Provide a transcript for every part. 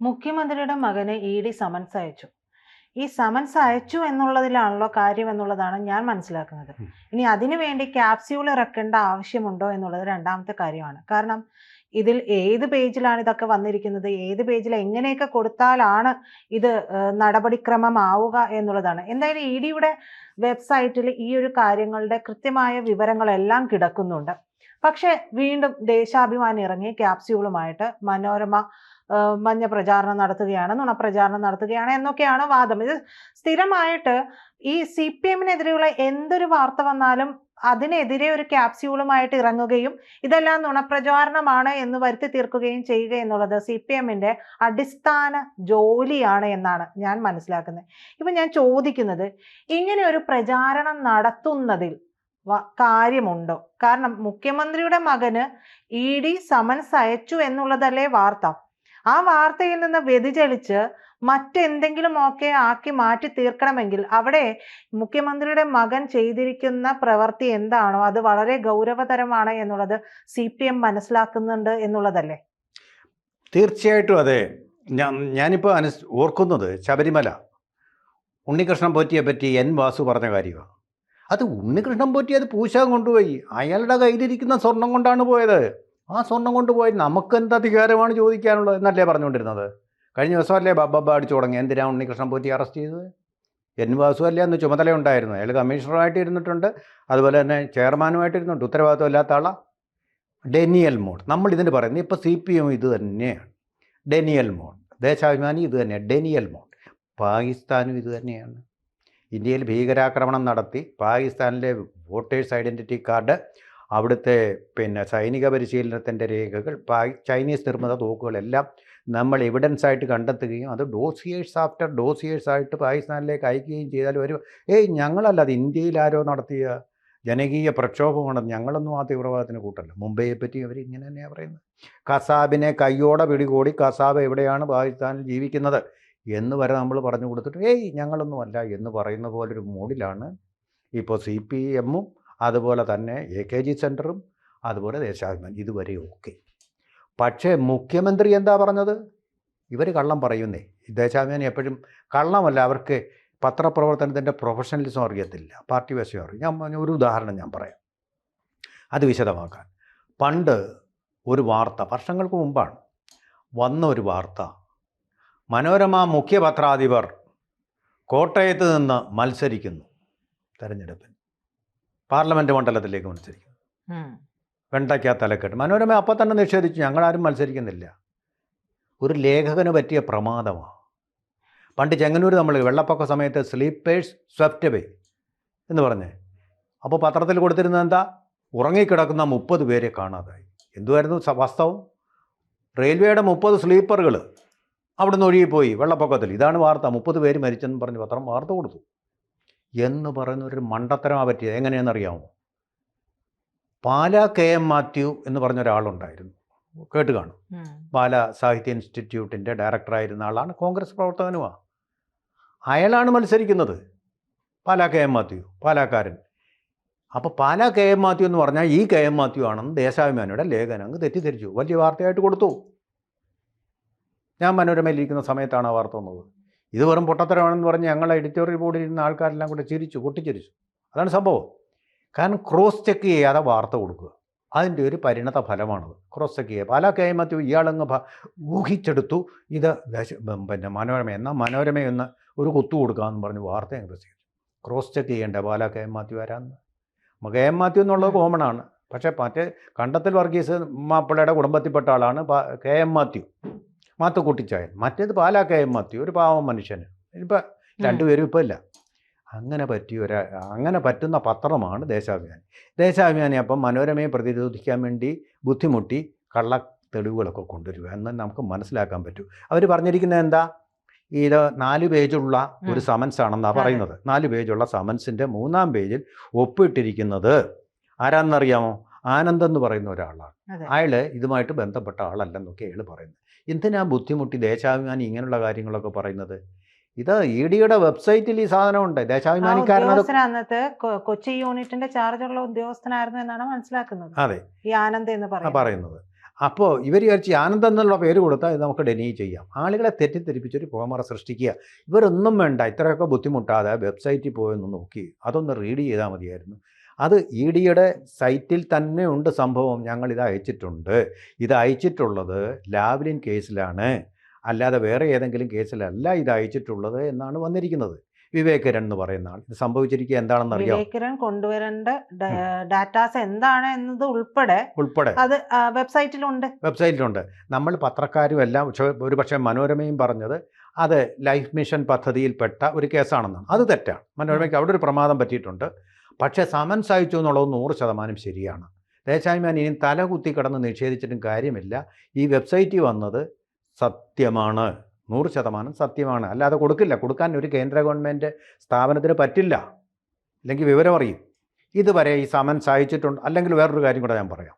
മുഖ്യമന്ത്രിയുടെ മകന് E D summons അയച്ചു. ഈ സമൻസ് അയച്ചു എന്നുള്ളതിലാണല്ലോ കാര്യം എന്നുള്ളതാണ് ഞാൻ മനസ്സിലാക്കുന്നത്. ഇനി അതിനു വേണ്ടി ക്യാപ്സ്യൂൾ ഇറക്കേണ്ട ആവശ്യമുണ്ടോ എന്നുള്ളത് രണ്ടാമത്തെ കാര്യമാണ്. കാരണം ഇതിൽ ഏത് പേജിലാണ് ഇതൊക്കെ വന്നിരിക്കുന്നത്? ഏത് പേജിൽ എങ്ങനെയൊക്കെ കൊടുത്താലാണ് ഇത് നടപടിക്രമം നടപടിക്രമമാവുക എന്നുള്ളതാണ്. എന്തായാലും ഇ ഡിയുടെ വെബ്സൈറ്റിൽ ഈ ഒരു കാര്യങ്ങളുടെ കൃത്യമായ വിവരങ്ങളെല്ലാം കിടക്കുന്നുണ്ട്. പക്ഷെ വീണ്ടും ദേശാഭിമാനി ഇറങ്ങി ക്യാപ്സ്യൂളുമായിട്ട് മനോരമ മഞ്ഞ പ്രചാരണം നടത്തുകയാണ് നുണപ്രചാരണം നടത്തുകയാണ് എന്നൊക്കെയാണ് വാദം. ഇത് സ്ഥിരമായിട്ട് ഈ സി പി എമ്മിനെതിരെയുള്ള എന്തൊരു വാർത്ത വന്നാലും അതിനെതിരെ ഒരു ക്യാപ്സ്യൂളുമായിട്ട് ഇറങ്ങുകയും ഇതെല്ലാം നുണപ്രചാരണമാണ് എന്ന് വരുത്തി തീർക്കുകയും ചെയ്യുക എന്നുള്ളത് സി പി എമ്മിന്റെ അടിസ്ഥാന ജോലിയാണ് എന്നാണ് ഞാൻ മനസ്സിലാക്കുന്നത്. ഇപ്പൊ ഞാൻ ചോദിക്കുന്നത് ഇങ്ങനെ ഒരു പ്രചാരണം നടത്തുന്നതിൽ കാര്യമുണ്ടോ? കാരണം മുഖ്യമന്ത്രിയുടെ മകന് ഇ ഡി സമൻസ് അയച്ചു എന്നുള്ളതല്ലേ വാർത്ത. ആ വാർത്തയിൽ നിന്ന് വ്യതിചലിച്ച് മറ്റെന്തെങ്കിലും ഒക്കെ ആക്കി മാറ്റി തീർക്കണമെങ്കിൽ അവിടെ മുഖ്യമന്ത്രിയുടെ മകൻ ചെയ്തിരിക്കുന്ന പ്രവൃത്തി എന്താണോ അത് വളരെ ഗൗരവതരമാണ് എന്നുള്ളത് സി പി എം മനസ്സിലാക്കുന്നുണ്ട് എന്നുള്ളതല്ലേ? തീർച്ചയായിട്ടും അതെ. ഞാൻ ഞാനിപ്പോൾ അനുസ് ഓർക്കുന്നത് ശബരിമല. ഉണ്ണികൃഷ്ണൻ പോറ്റിയെ പറ്റി എൻ വാസു പറഞ്ഞ കാര്യമാണ്. അത് ഉണ്ണികൃഷ്ണൻ പോറ്റി അത് പൂശാൻ കൊണ്ടുപോയി. അയാളുടെ കയ്യിലിരിക്കുന്ന സ്വർണം കൊണ്ടാണ് പോയത്. ആ സ്വർണം കൊണ്ടുപോയി നമുക്കെന്ത് അധികാരമാണ് ചോദിക്കാനുള്ളത് എന്നല്ലേ പറഞ്ഞുകൊണ്ടിരുന്നത്? കഴിഞ്ഞ ദിവസം അല്ലേ ബബ്ബ അടിച്ചു തുടങ്ങി എന്തിനാണ് ഉണ്ണികൃഷ്ണൻ പോറ്റി അറസ്റ്റ് ചെയ്തത്? എൻ വാസു അല്ലേ അന്ന് ചുമതല ഉണ്ടായിരുന്നു അയാൾ കമ്മീഷണറായിട്ട് ഇരുന്നിട്ടുണ്ട്. അതുപോലെ തന്നെ ചെയർമാനുമായിട്ട് ഇരുന്നുണ്ട് ഉത്തരവാദിത്വം ഇല്ലാത്ത ആളാ. Denial mode. നമ്മൾ ഇതിന് പറയുന്നത് ഇപ്പോൾ സി പി എം ഇത് തന്നെയാണ്. Denial mode. ദേശാഭിമാനി ഇത് തന്നെയാണ്. Denial mode. പാകിസ്ഥാനും ഇത് തന്നെയാണ്. ഇന്ത്യയിൽ ഭീകരാക്രമണം നടത്തി പാകിസ്ഥാനിലെ വോട്ടേഴ്സ് ഐഡന്റിറ്റി കാർഡ് അവിടുത്തെ പിന്നെ സൈനിക പരിശീലനത്തിന്റെ രേഖകൾ ചൈനീസ് നിർമ്മിത തോക്കുകളെല്ലാം നമ്മൾ എവിഡൻസ് ആയിട്ട് കണ്ടെത്തുകയും അത് ഡോസിയേഴ്സ് ആഫ്റ്റർ ഡോസിയേഴ്സ് ആയിട്ട് പാകിസ്ഥാനിലേക്ക് അയക്കുകയും ചെയ്താൽ ഒരു ഏയ് ഞങ്ങളല്ല അത് ഇന്ത്യയിൽ ആരോ നടത്തിയ ജനകീയ പ്രക്ഷോഭമാണ് ഞങ്ങളൊന്നും ആ തീവ്രവാദത്തിന് കൂട്ടല്ല. മുംബൈയെ പറ്റി അവർ ഇങ്ങനെ തന്നെയാണ് പറയുന്നത്. കസാബിനെ കയ്യോടെ പിടികൂടി കസാബ് എവിടെയാണ് പാകിസ്ഥാനിൽ ജീവിക്കുന്നത് എന്ന് വരെ നമ്മൾ പറഞ്ഞു കൊടുത്തിട്ട് ഏയ് ഞങ്ങളൊന്നും അല്ല എന്ന് പറയുന്ന പോലൊരു മൂഡിലാണ് ഇപ്പോൾ സി പി എമ്മും അതുപോലെ തന്നെ എ കെ ജി സെന്ററും അതുപോലെ ദേശാഭിമാനി ഇതുവരെ ഓക്കെ പക്ഷേ മുഖ്യമന്ത്രി എന്താ പറഞ്ഞത്? ഇവർ കള്ളം പറയുന്നേ. ദേശാഭിമാനി എപ്പോഴും കള്ളമല്ല അവർക്ക് പത്രപ്രവർത്തനത്തിന്റെ പ്രൊഫഷണലിസം അറിയത്തില്ല. പാർട്ടി വശം അറിയും. ഞാൻ ഒരു ഉദാഹരണം ഞാൻ പറയാം. അത് വിശദമാക്കാൻ. പണ്ട് ഒരു വാർത്ത വർഷങ്ങൾക്ക് മുമ്പാണ് വന്ന ഒരു വാർത്ത. മനോരമ മുഖ്യ പത്രാധിപർ കോട്ടയത്ത് നിന്ന് മത്സരിക്കുന്നു തെരഞ്ഞെടുപ്പിൽ. പാർലമെന്റ് മണ്ഡലത്തിലേക്ക് മത്സരിക്കും. വെണ്ടയ്ക്ക തലക്കെട്ട്. മനോരമ അപ്പോൾ തന്നെ നിഷേധിച്ചു. ഞങ്ങളാരും മത്സരിക്കുന്നില്ല. ഒരു ലേഖകന് പറ്റിയ പ്രമാദമാണ് പണ്ട് ചെങ്ങന്നൂർ നമ്മൾ വെള്ളപ്പൊക്ക സമയത്ത് സ്ലീപ്പേഴ്സ് സ്വെപ്റ്റ് വേ എന്ന് പറഞ്ഞേ. അപ്പോൾ പത്രത്തിൽ കൊടുത്തിരുന്നത് എന്താ? ഉറങ്ങിക്കിടക്കുന്ന മുപ്പത് പേരെ കാണാതായി. എന്തുമായിരുന്നു വാസ്തവം? റെയിൽവേയുടെ മുപ്പത് സ്ലീപ്പറുകൾ അവിടുന്ന് ഒഴുകിപ്പോയി വെള്ളപ്പൊക്കത്തിൽ. ഇതാണ് വാർത്ത. മുപ്പത് പേര് മരിച്ചെന്ന് പറഞ്ഞ് പത്രം വാർത്ത കൊടുത്തു. എന്ന് പറയുന്ന ഒരു മണ്ടത്തരമാണ് പറ്റിയത്. എങ്ങനെയെന്നറിയാമോ പാല കെ എം മാത്യു എന്ന് പറഞ്ഞ ഒരാളുണ്ടായിരുന്നു കേട്ട് കാണും. പാല സാഹിത്യ ഇൻസ്റ്റിറ്റ്യൂട്ടിന്റെ ഡയറക്ടറായിരുന്ന ആളാണ്. കോൺഗ്രസ് പ്രവർത്തകനുമാണ് അയാളാണ് മത്സരിക്കുന്നത്. പാല കെ എം മാത്യു പാലാക്കാരൻ അപ്പോൾ പാല കെ എം മാത്യു എന്ന് പറഞ്ഞാൽ ഈ കെ എം മാത്യു ആണെന്ന് ദേശാഭിമാനിയുടെ ലേഖനം അങ്ങ് തെറ്റിദ്ധരിച്ചു. വലിയ വാർത്തയായിട്ട് കൊടുത്തു. ഞാൻ മനോരമയിലിരിക്കുന്ന സമയത്താണ് ആ വാർത്ത വന്നത്. ഇത് വെറും പൊട്ടത്തരമാണെന്ന് പറഞ്ഞ് ഞങ്ങൾ എഡിറ്റോറിയൽ ബോർഡിൽ ഇരുന്ന ആൾക്കാരെല്ലാം കൂടെ ചിരിച്ചു പൊട്ടിച്ചിരിച്ചു. അതാണ് സംഭവം. കാരണം ക്രോസ് ചെക്ക് ചെയ്യാതെ വാർത്ത കൊടുക്കുക. അതിന്റെ ഒരു പരിണത ഫലമാണത്. ക്രോസ് ചെക്ക് ചെയ്യുക പല കൈമത്തും മാത്യു ഇയാളങ്ങ് ഊഹിച്ചെടുത്തു. ഇത് പിന്നെ മനോരമ എന്നാൽ മനോരമ എന്ന് ഒരു കുത്തു കൊടുക്കാമെന്ന് പറഞ്ഞ് വാർത്ത ഞങ്ങൾ പ്രസിദ്ധീകരിച്ചു. ക്രോസ് ചെക്ക് ചെയ്യേണ്ട പാല കെ. എം. മാത്യു ആരാന്ന്? മ- കെ. എം. മാത്യു എന്നുള്ളത് കോമൺ ആണ്. പക്ഷേ മറ്റേ കണ്ടത്തിൽ വർഗീസ് മാപ്പിളയുടെ കുടുംബത്തിൽപ്പെട്ട ആളാണ് കെ. എം. മാത്യു. മാത്തു കൂട്ടിച്ചായൻ മറ്റേത് പാലാ കെ മാത്യു ഒരു പാവം മനുഷ്യന്. ഇപ്പം രണ്ടുപേരും ഇപ്പം ഇല്ല. അങ്ങനെ പറ്റിയ ഒരാ അങ്ങനെ പറ്റുന്ന പത്രമാണ് ദേശാഭിമാനി. ദേശാഭിമാനി അപ്പം മനോരമയെ പ്രതിരോധിക്കാൻ വേണ്ടി ബുദ്ധിമുട്ടി കള്ള തെളിവുകളൊക്കെ കൊണ്ടുവരിക എന്ന് നമുക്ക് മനസ്സിലാക്കാൻ പറ്റും. അവർ പറഞ്ഞിരിക്കുന്നത് എന്താ? ഇത് നാല് പേജുള്ള ഒരു. സമൻസ് ആണെന്നാണ്. പറയുന്നത്. നാല് പേജുള്ള സമൻസിന്റെ മൂന്നാം പേജിൽ ഒപ്പിട്ടിരിക്കുന്നത് ആരാന്നറിയാമോ? ആനന്ദ് എന്ന് പറയുന്ന ഒരാളാണ്. അയാൾ ഇതുമായിട്ട് ബന്ധപ്പെട്ട ആളല്ലെന്നൊക്കെ അയാൾ പറയുന്നത്. എന്തിനാ ബുദ്ധിമുട്ടി? ദേശാഭിമാനി ഇങ്ങനെയുള്ള കാര്യങ്ങളൊക്കെ പറയുന്നത്. ഇത് ഇ ഡിയുടെ വെബ്സൈറ്റിൽ ഈ സാധനം ഉണ്ട് ദേശാഭിമാനിക്കാരനത് ഉദ്യോഗസ്ഥൻ അന്നത്തെ കൊച്ചി യൂണിറ്റിന്റെ ചാർജുള്ള ഉദ്യോഗസ്ഥനായിരുന്നു എന്നാണ് മനസ്സിലാക്കുന്നത്. അതെ. ഈ ആനന്ദ് എന്ന് പറയുന്നത്. പറയുന്നത്. അപ്പോൾ ഇവർ വിചാരിച്ച് ആനന്ദ് എന്നുള്ള പേര് കൊടുത്താൽ ഇത് നമുക്ക് ഡെനി ചെയ്യാം. ആളുകളെ തെറ്റിദ്ധരിപ്പിച്ചൊരു പുകമറ സൃഷ്ടിക്കുക. ഇവരൊന്നും വേണ്ട. ഇത്രയൊക്കെ ബുദ്ധിമുട്ടാതെ വെബ്സൈറ്റിൽ പോയൊന്ന് നോക്കി. അതൊന്ന് റീഡ് ചെയ്താൽ മതിയായിരുന്നു. അത് ഇ ഡിയുടെ സൈറ്റിൽ തന്നെ ഉണ്ട് സംഭവം ഞങ്ങൾ ഇത് അയച്ചിട്ടുണ്ട്. ഇത് അയച്ചിട്ടുള്ളത് ലാവ്ലിൻ കേസിലാണ്. അല്ലാതെ വേറെ ഏതെങ്കിലും കേസിലല്ല ഇത് അയച്ചിട്ടുള്ളത് എന്നാണ് വന്നിരിക്കുന്നത്. വിവേകരൻ എന്ന് പറയുന്ന ആൾ. ഇത് സംഭവിച്ചിരിക്കുക എന്താണെന്ന് അറിയാം വിവേകരൻ കൊണ്ടുവരേണ്ട ഡാറ്റാസ് എന്താണ് എന്നത് ഉൾപ്പെടെ ഉൾപ്പെടെ. അത് വെബ്സൈറ്റിലുണ്ട്. വെബ്സൈറ്റിലുണ്ട്. നമ്മൾ പത്രക്കാരും എല്ലാം ഒരുപക്ഷെ ഒരു പക്ഷേ മനോരമയും പറഞ്ഞത് അത് ലൈഫ് മിഷൻ പദ്ധതിയിൽപ്പെട്ട ഒരു കേസാണെന്നാണ്. അത് തെറ്റാണ്. മനോരമയ്ക്ക് അവിടെ ഒരു പ്രമാദം പറ്റിയിട്ടുണ്ട്. പക്ഷേ സമൻസ് അയച്ചു എന്നുള്ളത് നൂറ് ശതമാനം ശരിയാണ്. ദേശാഭിമാനി ഇനി തല കുത്തി കിടന്ന് നിഷേധിച്ചിട്ടും കാര്യമില്ല. ഈ വെബ്സൈറ്റിൽ വന്നത് സത്യമാണ്. നൂറ് ശതമാനം സത്യമാണ്. അല്ലാതെ കൊടുക്കില്ല. കൊടുക്കാൻ ഒരു കേന്ദ്ര ഗവൺമെന്റ് സ്ഥാപനത്തിന് പറ്റില്ല. അല്ലെങ്കിൽ വിവരം അറിയും. ഇതുവരെ ഈ സമൻസ് അയച്ചിട്ടുണ്ട് അല്ലെങ്കിൽ വേറൊരു കാര്യം കൂടെ ഞാൻ പറയാം.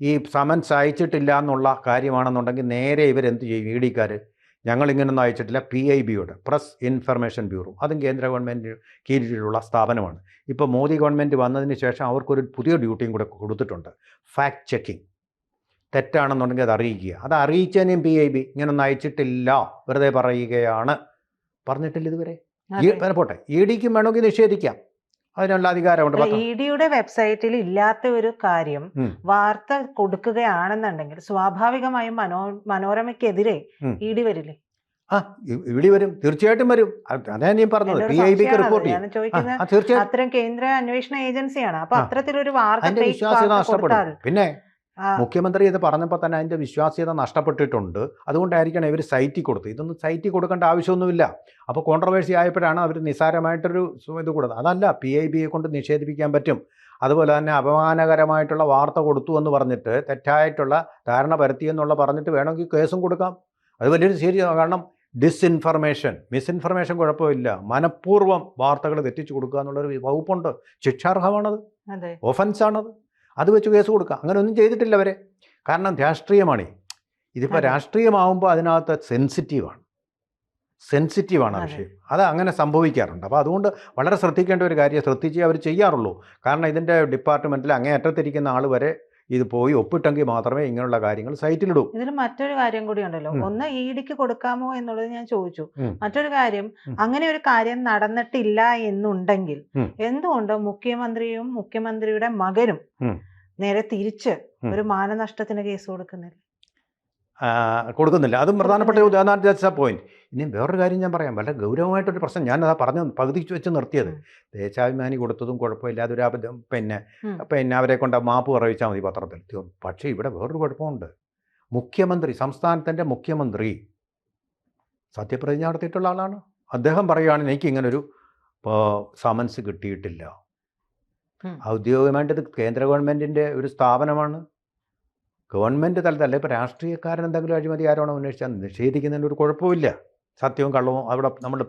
ഈ സമൻസ് അയച്ചിട്ടില്ല എന്നുള്ള കാര്യമാണെന്നുണ്ടെങ്കിൽ നേരെ ഇവരെന്ത് ചെയ്യും? ഇ ഡിക്കാർ ഞങ്ങളിങ്ങനൊന്നും അയച്ചിട്ടില്ല. പി ഐ ബിയുടെ പ്രസ് ഇൻഫർമേഷൻ ബ്യൂറോ അതും കേന്ദ്ര ഗവൺമെന്റ് കീഴിലുള്ള സ്ഥാപനമാണ്. ഇപ്പോൾ മോദി ഗവൺമെന്റ് വന്നതിന് ശേഷം അവർക്കൊരു പുതിയ ഡ്യൂട്ടിയും കൂടെ കൊടുത്തിട്ടുണ്ട്. ഫാക്ട് ചെക്കിംഗ് തെറ്റാണെന്നുണ്ടെങ്കിൽ അത് അറിയിക്കുക. അത് അറിയിച്ചതിനും പി ഐ ബി ഇങ്ങനൊന്നും അയച്ചിട്ടില്ല. വെറുതെ പറയുകയാണ്. പറഞ്ഞിട്ടില്ല ഇതുവരെ? പോട്ടെ. ഇ ഡിക്കും വേണമെങ്കിൽ നിഷേധിക്കാം. അതിനുള്ള അധികാരമുണ്ട്. ഇ ഡിയുടെ വെബ്സൈറ്റിൽ ഇല്ലാത്ത ഒരു കാര്യം വാർത്ത കൊടുക്കുകയാണെന്നുണ്ടെങ്കിൽ സ്വാഭാവികമായും മനോ മനോരമയ്ക്കെതിരെ. ഇ ഡി വരില്ലേ? ആ ഇവിടെ വരും. തീർച്ചയായിട്ടും വരും. അതാണ് ഞാൻ പറഞ്ഞത്. പി ഐ ബിക്ക് റിപ്പോർട്ട് ചെയ്യും. തീർച്ചയായിട്ടും അത്തരം കേന്ദ്ര അന്വേഷണ ഏജൻസിയാണ്. അപ്പൊ. അത്തരത്തിലൊരു വാർത്ത പിന്നെ മുഖ്യമന്ത്രി ഇത് പറഞ്ഞപ്പോൾ തന്നെ അതിന്റെ വിശ്വാസ്യത നഷ്ടപ്പെട്ടിട്ടുണ്ട്. അതുകൊണ്ടായിരിക്കണം ഇവർ സൈറ്റിൽ കൊടുത്തത്. ഇതൊന്നും സൈറ്റിൽ കൊടുക്കേണ്ട ആവശ്യമൊന്നുമില്ല. അപ്പോൾ കോൺട്രവേഴ്സി ആയപ്പോഴാണ് അവർ നിസ്സാരമായിട്ടൊരു ഇത് കൊടുത്തത്. അതല്ല പി ഐ ബിയെ കൊണ്ട് നിഷേധിപ്പിക്കാൻ പറ്റും. അതുപോലെ തന്നെ അപമാനകരമായിട്ടുള്ള വാർത്ത കൊടുത്തു എന്ന് പറഞ്ഞിട്ട് തെറ്റായിട്ടുള്ള ധാരണ പരത്തി എന്നുള്ള പറഞ്ഞിട്ട് വേണമെങ്കിൽ കേസും കൊടുക്കാം. അത് വലിയൊരു ശരി കാരണം ഡിസ്ഇൻഫർമേഷൻ മിസ്ഇൻഫർമേഷൻ കുഴപ്പമില്ല. മനഃപൂർവം വാർത്തകൾ തെറ്റിച്ചു കൊടുക്കുക എന്നുള്ളൊരു വകുപ്പുണ്ട്. ശിക്ഷാർഹമാണത്. ഒഫൻസാണത് അത് വെച്ച് കേസ് കൊടുക്കുക അങ്ങനെ ഒന്നും ചെയ്തിട്ടില്ല അവരെ. കാരണം രാഷ്ട്രീയമാണ്. ഇതിപ്പോൾ. രാഷ്ട്രീയമാവുമ്പോൾ അതിനകത്ത് സെൻസിറ്റീവാണ്. സെൻസിറ്റീവാണ് ആ വിഷയം. അത് അങ്ങനെ സംഭവിക്കാറുണ്ട്. അപ്പോൾ അതുകൊണ്ട് വളരെ ശ്രദ്ധിക്കേണ്ട ഒരു കാര്യം ശ്രദ്ധിച്ചേ അവർ ചെയ്യാറുള്ളൂ. കാരണം ഇതിന്റെ ഡിപ്പാർട്ട്മെന്റിൽ അങ്ങേ അറ്റത്തിരിക്കുന്ന ആൾ വരെ ഇത് പോയി ഒപ്പിട്ടെങ്കിൽ മാത്രമേ ഇങ്ങനെയുള്ള കാര്യങ്ങൾ സൈറ്റിലിടൂ. ഇതിൽ മറ്റൊരു കാര്യം കൂടി ഉണ്ടല്ലോ. ഒന്ന് ഇ ഡിക്ക് കൊടുക്കാമോ എന്നുള്ളത് ഞാൻ ചോദിച്ചു. മറ്റൊരു കാര്യം അങ്ങനെ ഒരു കാര്യം നടന്നിട്ടില്ല എന്നുണ്ടെങ്കിൽ. എന്തുകൊണ്ട് മുഖ്യമന്ത്രിയും മുഖ്യമന്ത്രിയുടെ മകനും നേരെ തിരിച്ച് ഒരു മാനനഷ്ടത്തിന് കേസ് കൊടുക്കുന്നില്ല? കൊടുക്കുന്നില്ല. അതും പ്രധാനപ്പെട്ട പോയിന്റ് ഇനി വേറൊരു കാര്യം ഞാൻ പറയാം വളരെ ഗൗരവമായിട്ടൊരു പ്രശ്നം ഞാനതാ പറഞ്ഞു പകുതി വെച്ച് നിർത്തിയത്. ദേശാഭിമാനി കൊടുത്തതും കുഴപ്പമില്ലാതെ ഒരു അബദ്ധം പിന്നെ. പിന്നെ അവരെ കൊണ്ട് മാപ്പ് പറയിച്ചാൽ മതി പത്രത്തിൽ. പക്ഷേ ഇവിടെ വേറൊരു കുഴപ്പമുണ്ട് മുഖ്യമന്ത്രി സംസ്ഥാനത്തിന്റെ മുഖ്യമന്ത്രി സത്യപ്രതിജ്ഞ നടത്തിയിട്ടുള്ള ആളാണ് അദ്ദേഹം പറയുകയാണ് എനിക്ക് ഇങ്ങനൊരു സമൻസ് കിട്ടിയിട്ടില്ല. ഔദ്യോഗികമായിട്ട് ഇത് കേന്ദ്ര ഗവൺമെന്റിന്റെ ഒരു സ്ഥാപനമാണ് ഗവൺമെന്റ് തലത്തല്ല ഇപ്പോൾ രാഷ്ട്രീയക്കാരൻ എന്തെങ്കിലും അഴിമതി ആരോണോ അന്വേഷിച്ചാൽ നിഷേധിക്കുന്നതിന്റെ ഒരു കുഴപ്പമില്ല സത്യവും കള്ളവും അവിടെ നമ്മൾ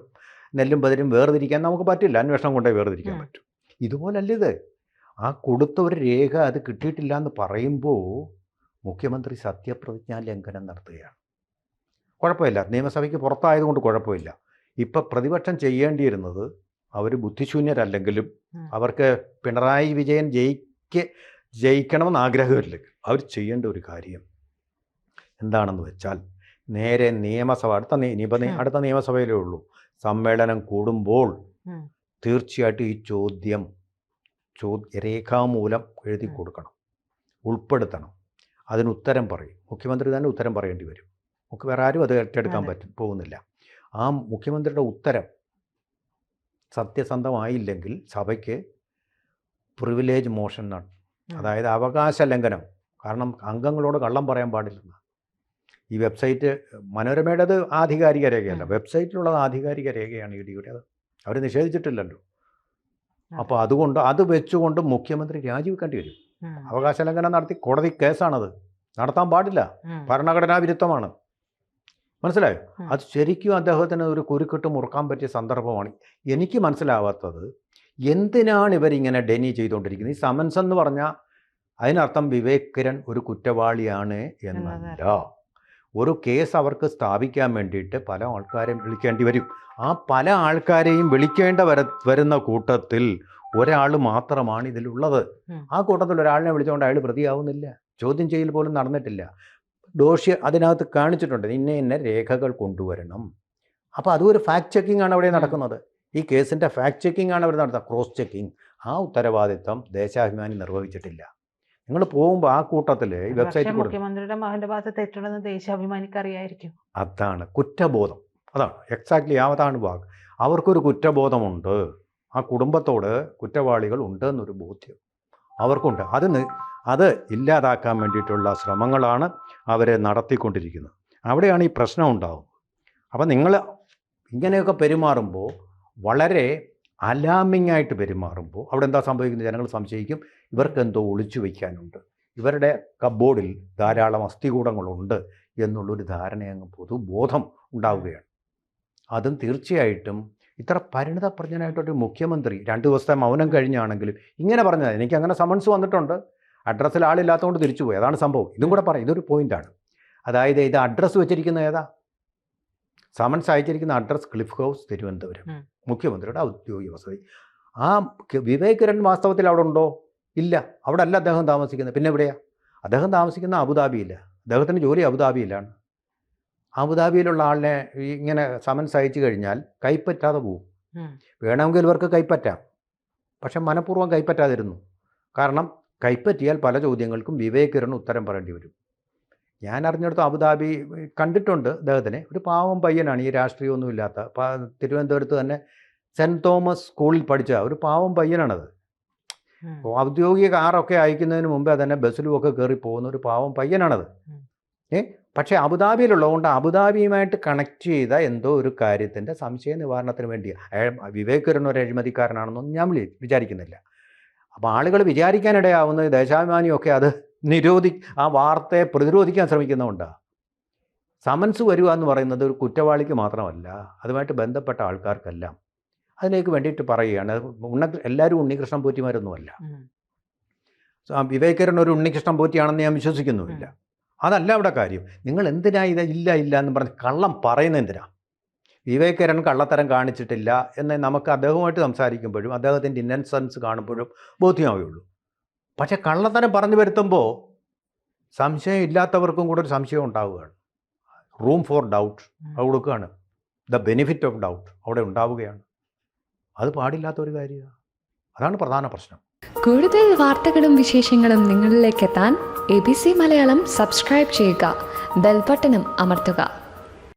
നെല്ലും പതിരും വേർതിരിക്കാൻ നമുക്ക് പറ്റില്ല. അന്വേഷണം കൊണ്ടേ വേർതിരിക്കാൻ. പറ്റും. ഇതുപോലല്ല ഇത്. ആ കൊടുത്ത ഒരു രേഖ അത് കിട്ടിയിട്ടില്ല എന്ന് പറയുമ്പോൾ മുഖ്യമന്ത്രി സത്യപ്രതിജ്ഞാ ലംഘനം നടത്തുകയാണ്. കുഴപ്പമില്ല. നിയമസഭയ്ക്ക് പുറത്തായതുകൊണ്ട് കുഴപ്പമില്ല. ഇപ്പം പ്രതിപക്ഷം ചെയ്യേണ്ടിയിരുന്നത് അവർ ബുദ്ധിശൂന്യരല്ലെങ്കിലും അവർക്ക് പിണറായി വിജയൻ ജയിക്ക് ജയിക്കണമെന്ന് ആഗ്രഹമില്ലെങ്കിൽ അവർ ചെയ്യേണ്ട ഒരു കാര്യം എന്താണെന്ന് വെച്ചാൽ നേരെ നിയമസഭ അടുത്ത ഇനിയിപ്പോ ഇനിയിപ്പോൾ അടുത്ത നിയമസഭയിലേ ഉള്ളൂ. സമ്മേളനം കൂടുമ്പോൾ. തീർച്ചയായിട്ടും ഈ ചോദ്യം ചോ രേഖാമൂലം എഴുതി കൊടുക്കണം. ഉൾപ്പെടുത്തണം. അതിന് ഉത്തരം പറയും. മുഖ്യമന്ത്രി തന്നെ ഉത്തരം പറയേണ്ടി വരും. വേറെ ആരും അത് ഏറ്റെടുക്കാൻ പറ്റും പോകുന്നില്ല. ആ മുഖ്യമന്ത്രിയുടെ ഉത്തരം സത്യസന്ധമായില്ലെങ്കിൽ സഭയ്ക്ക് പ്രിവിലേജ് മോഷൻ അതായത് അവകാശ ലംഘനം. കാരണം അംഗങ്ങളോട് കള്ളം പറയാൻ പാടില്ലെന്ന് ഈ വെബ്സൈറ്റ് മനോരമയുടേത് ആധികാരിക രേഖയല്ല. വെബ്സൈറ്റിലുള്ളത് ആധികാരിക രേഖയാണ് ഇ ഡിയുടെ അത്. അവർ നിഷേധിച്ചിട്ടില്ലല്ലോ. അപ്പോൾ അതുകൊണ്ട് അത് വെച്ചുകൊണ്ട് മുഖ്യമന്ത്രി രാജിവെക്കേണ്ടി വരും. അവകാശ ലംഘനം നടത്തി കോടതി കേസാണത്. നടത്താൻ പാടില്ല. ഭരണഘടനാ വിരുദ്ധമാണ്. മനസ്സിലായോ? അത് ശരിക്കും അദ്ദേഹത്തിന് ഒരു കുരുക്കിട്ട് മുറുക്കാൻ പറ്റിയ സന്ദർഭമാണ്. എനിക്ക് മനസ്സിലാവാത്തത് എന്തിനാണ് ഇവരിങ്ങനെ ഡെനി ചെയ്തുകൊണ്ടിരിക്കുന്നത്? ഈ സമൻസ് എന്ന് പറഞ്ഞാൽ അതിനർത്ഥം വിവേക് കിരൺ ഒരു കുറ്റവാളിയാണ് എന്നല്ല. ഒരു കേസ് അവർക്ക് സ്ഥാപിക്കാൻ വേണ്ടിയിട്ട് പല ആൾക്കാരെയും വിളിക്കേണ്ടി വരും. ആ പല ആൾക്കാരെയും വിളിക്കേണ്ട വര വരുന്ന കൂട്ടത്തിൽ ഒരാൾ മാത്രമാണ് ഇതിലുള്ളത്. ആ കൂട്ടത്തിൽ ഒരാളിനെ വിളിച്ചുകൊണ്ട് അയാൾ പ്രതിയാവുന്നില്ല. ചോദ്യം ചെയ്യൽ പോലും നടന്നിട്ടില്ല. ദോഷി അതിനകത്ത് കാണിച്ചിട്ടുണ്ട് ഇന്ന ഇന്ന രേഖകൾ കൊണ്ടുവരണം. അപ്പോൾ അതും ഒരു ഫാക്ട് ചെക്കിംഗ് ആണ് അവിടെ നടക്കുന്നത്. ഈ കേസിന്റെ ഫാക്ട് ചെക്കിംഗ് ആണ് അവർ നടത്തുന്നത് ക്രോസ് ചെക്കിംഗ് ആ ഉത്തരവാദിത്തം ദേശാഭിമാനി നിർവഹിച്ചിട്ടില്ല. നിങ്ങൾ പോകുമ്പോൾ ആ കൂട്ടത്തിൽ കൊടുക്കും മുഖ്യമന്ത്രിയുടെ മകന്റെ ഭാഗത്ത് തെറ്റുണ്ടെന്ന് അറിയായിരിക്കും അതാണ് കുറ്റബോധം. അതാണ്. എക്സാക്ട്ലി അതാണ് വാക്ക്. അവർക്കൊരു കുറ്റബോധമുണ്ട്. ആ കുടുംബത്തോട് കുറ്റവാളികൾ ഉണ്ട് എന്നൊരു ബോധ്യം അവർക്കുണ്ട്. അത് അത് ഇല്ലാതാക്കാൻ വേണ്ടിയിട്ടുള്ള ശ്രമങ്ങളാണ് അവരെ നടത്തിക്കൊണ്ടിരിക്കുന്നത്. അവിടെയാണ് ഈ പ്രശ്നം ഉണ്ടാകുന്നത് അപ്പം നിങ്ങൾ ഇങ്ങനെയൊക്കെ പെരുമാറുമ്പോൾ വളരെ അലാമിംഗ് ആയിട്ട് പെരുമാറുമ്പോൾ അവിടെ എന്താ സംഭവിക്കുന്നത്? ജനങ്ങൾ സംശയിക്കും. ഇവർക്ക് എന്തോ ഒളിച്ചു വയ്ക്കാനുണ്ട്. ഇവരുടെ കബോർഡിൽ ധാരാളം അസ്ഥികൂടങ്ങളുണ്ട് എന്നുള്ളൊരു ധാരണയങ്ങ് പൊതുബോധം ഉണ്ടാവുകയാണ്. അതും തീർച്ചയായിട്ടും ഇത്ര പരിണിതപ്രജ്ഞനായിട്ടൊരു മുഖ്യമന്ത്രി രണ്ട് ദിവസത്തെ മൗനം കഴിഞ്ഞാണെങ്കിലും ഇങ്ങനെ പറഞ്ഞത്. എനിക്ക് അങ്ങനെ സമൻസ് വന്നിട്ടുണ്ട്. അഡ്രസ്സിൽ ആളില്ലാത്തതുകൊണ്ട് തിരിച്ചുപോയി. അതാണ് സംഭവം. ഇതും കൂടെ പറയാം. ഇതൊരു പോയിന്റാണ്. അതായത് ഇത് അഡ്രസ്സ് വെച്ചിരിക്കുന്ന ഏതാ? സമൻസ് അയച്ചിരിക്കുന്ന അഡ്രസ് ക്ലിഫ് ഹൗസ് തിരുവനന്തപുരം. മുഖ്യമന്ത്രിയുടെ ഔദ്യോഗിക വസതി. ആ വിവേകരൻ വാസ്തവത്തിൽ അവിടെ ഉണ്ടോ? ഇല്ല. അവിടെ അല്ല അദ്ദേഹം താമസിക്കുന്നത്. പിന്നെ എവിടെയാ? അദ്ദേഹം താമസിക്കുന്ന അബുദാബിയില്ല. അദ്ദേഹത്തിന്റെ ജോലി അബുദാബിയിലാണ്. അബുദാബിയിലുള്ള ആളിനെ ഇങ്ങനെ സമൻസ് അയച്ചു കഴിഞ്ഞാൽ കൈപ്പറ്റാതെ പോകും ഉം. വേണമെങ്കിൽ ഇവർക്ക് കൈപ്പറ്റാം. പക്ഷെ മനഃപൂർവം കൈപ്പറ്റാതിരുന്നു. കാരണം കൈപ്പറ്റിയാൽ പല ചോദ്യങ്ങൾക്കും വിവേക് കിരൺ ഉത്തരം പറയേണ്ടി വരും. ഞാൻ അറിഞ്ഞെടുത്ത അബുദാബി കണ്ടിട്ടുണ്ട് അദ്ദേഹത്തിനെ ഒരു പാവം പയ്യനാണ് ഈ രാഷ്ട്രീയമൊന്നും ഇല്ലാത്ത തിരുവനന്തപുരത്ത് തന്നെ സെന്റ് തോമസ് സ്കൂളിൽ പഠിച്ച ഒരു പാവം പയ്യനാണത്. ഔദ്യോഗിക കാറൊക്കെ അയക്കുന്നതിന് മുമ്പേ തന്നെ ബസ്സിലുമൊക്കെ കയറി പോകുന്ന ഒരു പാവം പയ്യനാണത്. ഏ പക്ഷേ അബുദാബിയിലുള്ളതുകൊണ്ട് അബുദാബിയുമായിട്ട് കണക്ട് ചെയ്ത എന്തോ ഒരു കാര്യത്തിന്റെ സംശയ നിവാരണത്തിന് വേണ്ടി അയാൾ- വിവേക് കിരൺ ഒരു അഴിമതിക്കാരനാണെന്നൊന്നും ഞാൻ വിചാരിക്കുന്നില്ല. അപ്പോൾ ആളുകൾ വിചാരിക്കാനിടയാവുന്നത് ദേശാഭിമാനിയൊക്കെ അത് നിരോധി ആ വാർത്തയെ പ്രതിരോധിക്കാൻ ശ്രമിക്കുന്നതുകൊണ്ടാണ് സമൻസ് വരിക എന്ന് പറയുന്നത് ഒരു കുറ്റവാളിക്ക് മാത്രമല്ല അതുമായിട്ട് ബന്ധപ്പെട്ട ആൾക്കാർക്കെല്ലാം. അതിലേക്ക് വേണ്ടിയിട്ട് പറയുകയാണ്. ഉണ്ണ എല്ലാവരും ഉണ്ണികൃഷ്ണൻ പോറ്റിമാരൊന്നുമല്ല. വിവേകരൻ ഒരു ഉണ്ണികൃഷ്ണൻ പോറ്റിയാണെന്ന് ഞാൻ വിശ്വസിക്കുന്നുമില്ല. അതല്ല അവിടെ കാര്യം. നിങ്ങൾ എന്തിനാ ഇത് ഇല്ല ഇല്ല എന്ന് പറഞ്ഞ് കള്ളം പറയുന്നത് എന്തിനാ? വിവേകരൻ കള്ളത്തരം കാണിച്ചിട്ടില്ല എന്ന് നമുക്ക് അദ്ദേഹവുമായിട്ട് സംസാരിക്കുമ്പോഴും അദ്ദേഹത്തിന്റെ ഇന്നസെൻസ് കാണുമ്പോഴും ബോധ്യമാവുകയുള്ളൂ പക്ഷെ കള്ളത്തനം പറഞ്ഞു വരുത്തുമ്പോൾ സംശയം ഇല്ലാത്തവർക്കും കൂടെ ഒരു സംശയം ഉണ്ടാവുകയാണ്. റൂം ഫോർ ഡൗട്ട് അത് കൊടുക്കുകയാണ്. ദ ബെനിഫിറ്റ് ഓഫ് ഡൗട്ട് അവിടെ ഉണ്ടാവുകയാണ്. അത് പാടില്ലാത്ത ഒരു കാര്യമാണ്. അതാണ് പ്രധാന പ്രശ്നം. കൂടുതൽ വാർത്തകളും വിശേഷങ്ങളും നിങ്ങളിലേക്ക് എത്താൻ A B C Malayalam subscribe ചെയ്യുക. ബെൽബട്ടനും അമർത്തുക.